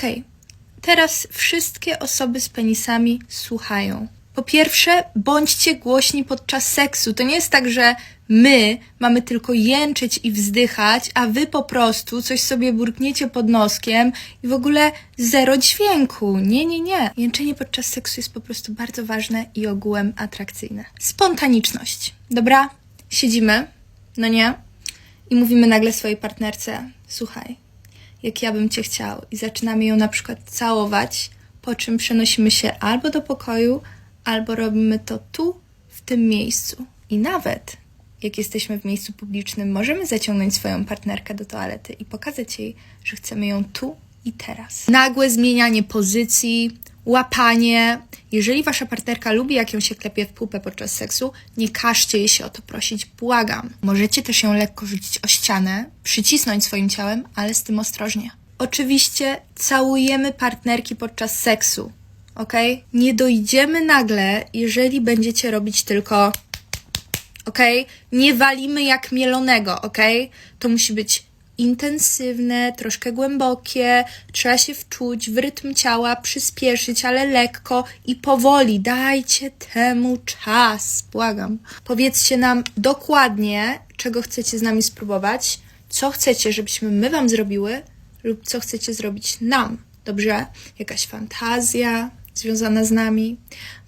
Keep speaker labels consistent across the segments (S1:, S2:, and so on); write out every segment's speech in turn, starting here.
S1: Okej, teraz wszystkie osoby z penisami słuchają. Po pierwsze, bądźcie głośni podczas seksu. To nie jest tak, że my mamy tylko jęczeć i wzdychać, a wy po prostu coś sobie burkniecie pod noskiem i w ogóle zero dźwięku. Nie, nie, nie. Jęczenie podczas seksu jest po prostu bardzo ważne i ogółem atrakcyjne. Spontaniczność. Dobra? Siedzimy, no nie? I mówimy nagle swojej partnerce: Słuchaj, jak ja bym cię chciał, i zaczynamy ją na przykład całować, po czym przenosimy się albo do pokoju, albo robimy to tu, w tym miejscu. I nawet jak jesteśmy w miejscu publicznym, możemy zaciągnąć swoją partnerkę do toalety i pokazać jej, że chcemy ją tu i teraz. Nagłe zmienianie pozycji, łapanie. Jeżeli wasza partnerka lubi, jak ją się klepie w pupę podczas seksu, nie każcie jej się o to prosić, błagam. Możecie też ją lekko rzucić o ścianę, przycisnąć swoim ciałem, ale z tym ostrożnie. Oczywiście całujemy partnerki podczas seksu, ok? Nie dojdziemy nagle, jeżeli będziecie robić tylko ok? Nie walimy jak mielonego, ok? To musi być intensywne, troszkę głębokie, trzeba się wczuć w rytm ciała, przyspieszyć, ale lekko i powoli. Dajcie temu czas, błagam. Powiedzcie nam dokładnie, czego chcecie z nami spróbować, co chcecie, żebyśmy my wam zrobiły lub co chcecie zrobić nam. Dobrze? Jakaś fantazja, związana z nami.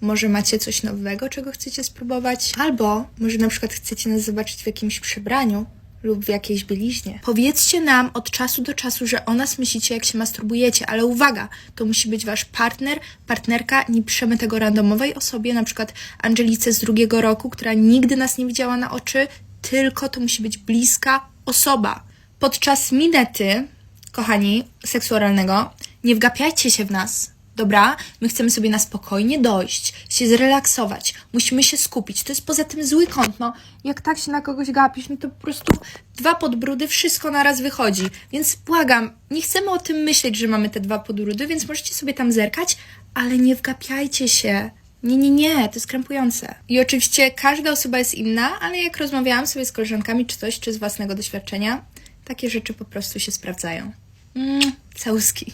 S1: Może macie coś nowego, czego chcecie spróbować, albo może na przykład chcecie nas zobaczyć w jakimś przebraniu lub w jakiejś bieliźnie. Powiedzcie nam od czasu do czasu, że o nas myślicie, jak się masturbujecie, ale uwaga, to musi być wasz partner, partnerka, nie piszemy tego randomowej osobie, na przykład Angelice z drugiego roku, która nigdy nas nie widziała na oczy, tylko to musi być bliska osoba. Podczas minety, kochani, seksu oralnego, nie wgapiajcie się w nas. Dobra, my chcemy sobie na spokojnie dojść, się zrelaksować, musimy się skupić. To jest poza tym zły kąt. No, jak tak się na kogoś gapisz, no to po prostu dwa podbrudy, wszystko naraz wychodzi. Więc błagam, nie chcemy o tym myśleć, że mamy te dwa podbrudy, więc możecie sobie tam zerkać, ale nie wgapiajcie się. Nie, nie, nie, to jest krępujące. I oczywiście każda osoba jest inna, ale jak rozmawiałam sobie z koleżankami czy coś, czy z własnego doświadczenia, takie rzeczy po prostu się sprawdzają. Mm, całuski.